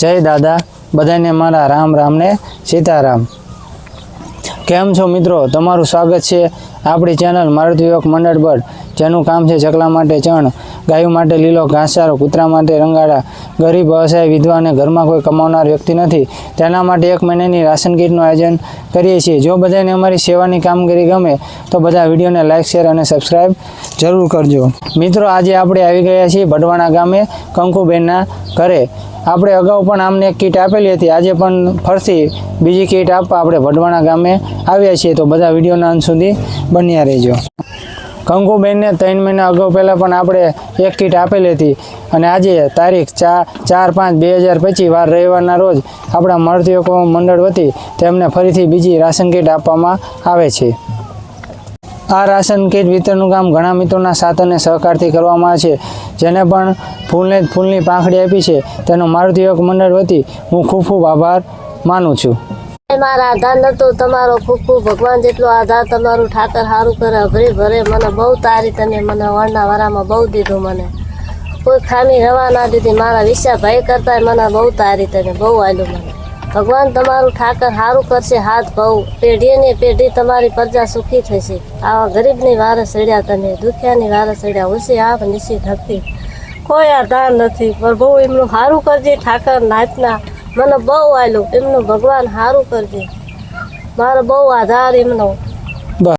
જય દાદા. બધાને મારા રામ રામને સીતારામ. કેમ છો મિત્રો? તમારું સ્વાગત છે આપણી ચેનલ મારુતિ યુવક મંડળ બળ જેનું કામ છે ચકલા માટે ચણ, ગાયો માટે લીલો ઘાસચારો, કૂતરા માટે રંગાડા ગરીબ વ્યવસાય વિધવા અને ઘરમાં કોઈ કમાવનાર વ્યક્તિ નથી. તેના માટે એક મહિનાની રાશન કીટનું આયોજન કરીએ છીએ. જો બધાને અમારી સેવાની કામગીરી ગમે, તો બધા વિડીયોને લાઇક શેર અને સબસ્ક્રાઈબ જરૂર કરજો. મિત્રો, આજે આપણે આવી ગયા છીએ ભટવાણા ગામે કંકુબેનના ઘરે. આપણે અગાઉ પણ આમને એક કીટ આપેલી હતી. આજે પણ ફરતી બીજી કીટ આપવા આપણે ભટવાણા ગામે આવ્યા છીએ તો બધા વિડીયોના અંત સુધી બન્યા રહેજો. કંકુબેનને ત્રણ મહિના અગાઉ પહેલાં પણ આપણે એક કીટ આપેલી હતી અને આજે તારીખ ચાર ચાર પાંચ બે હજાર પચીસ વાર રવિવારના રોજ આપણા મળતીઓ મંડળ વતી તેમને ફરીથી બીજી રાશન કીટ આપવામાં આવે છે. આ રાશન કીટ વિતરણનું કામ ઘણા મિત્રોના સાથ અને સહકારથી કરવામાં આવે છે. જેને પણ ફૂલને ફૂલની પાંખડી આપી છે તેનો મારુતિ યોગ મંડળ વતી હું ખૂબ ખૂબ આભાર માનું છું. મારા આધાર નતો, તમારો ખૂબ ભગવાન જેટલો આધાર તમારું ઠાકર સારું કરે ભરે ભરે, મને બહુ તારી તમે મને વણના વરામાં બહુ દીધું મને. કોઈ ખામી રવા ના દીધી, મારા વિશા ભાઈ કરતા મને બહુ તારી તમે બહુ આલ્યું મને. ભગવાન તમારું ઠાકર સારું કરશે હાથ બહુ, પેઢીએ ને પેઢી તમારી પ્રજા સુખી થશે. આવા ગરીબની વારે સડ્યા તમે, દુખિયાની વારે સડ્યા ઓછી આપ નિશી ધરતી. કોઈ આધાર નથી, પણ બહુ એમનું સારું કરજે ઠાકર નાચના મને બહુ આવેલું એમનું ભગવાન સારું કરજે. મારો બહુ આધાર એમનો.